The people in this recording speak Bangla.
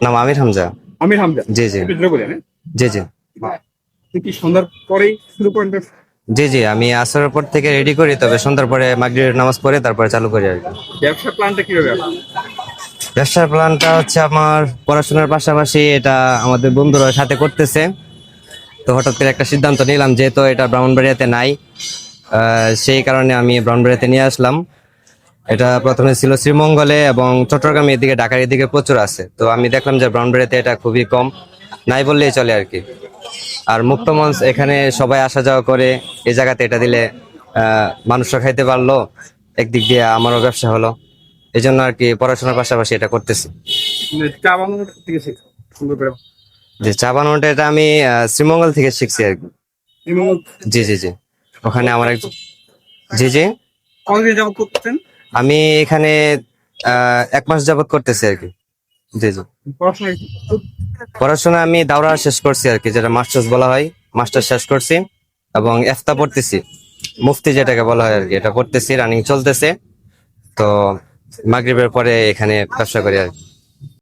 নাম আমির হামজা। আমির হামজা? জি জি। হ্যাঁ? জি জি। কি সন্ধ্যার পরেই শুরু করেন জি জি আমি আসরের পর থেকে রেডি করি তবে সন্ধ্যার পরে মাগরিবের নামাজ পড়ে তারপরে চালু করি আর কি। ব্যবসার প্ল্যানটা কীভাবে আপনার? ব্যবসার প্ল্যানটা হচ্ছে আমার পড়াশোনার পাশাপাশি এটা আমাদের বন্ধুরা সাথে করতেছে। তো হঠাৎ করে একটা সিদ্ধান্ত নিলাম যেহেতু এটা ব্রাহ্মণবাড়িয়াতে নাই আহ, সেই কারণে আমি ব্রাহ্মণবাড়িয়াতে নিয়ে আসলাম। এটা প্রথমে ছিল শ্রীমঙ্গলে এবং চট্টগ্রাম এদিকে ঢাকার এদিকে প্রচুর আছে। তো আমি দেখলাম যে ব্রাহ্মণবাড়িয়াতে এটা খুবই কম নাই বললেই চলে আর কি। আর মুক্ত মঞ্চ এখানে সবাই আসা যাওয়া করে এই জায়গাতে এটা দিলে মানুষরা খাইতে পারল একদিক দিয়ে আমারও ব্যবসা হলো। এই জন্য আর কি পড়াশোনার পাশাপাশি এটা করতেছি। যে চা বানানোটা এটা আমি শ্রীমঙ্গল থেকে শিখছি আর কি। জি জি জি। ওখানে আমার জি জি। কতদিন যাবত করতেছেন আমি এখানে এক মাস যাবত করতেছি আর কি। জি জি। পড়াশোনা পড়াশোনা আমি দাওরা শেষ করছি আর কি যেটা মাস্টার্স বলা হয়। মাস্টার শেষ করছি এবং এফতা পড়তেছি। মুফতি যেটাকে বলা হয় আর কি এটা পড়তেছি রানিং চলতেছে। তো মাগরিবের পরে এখানে ব্যবসা করি আর কি।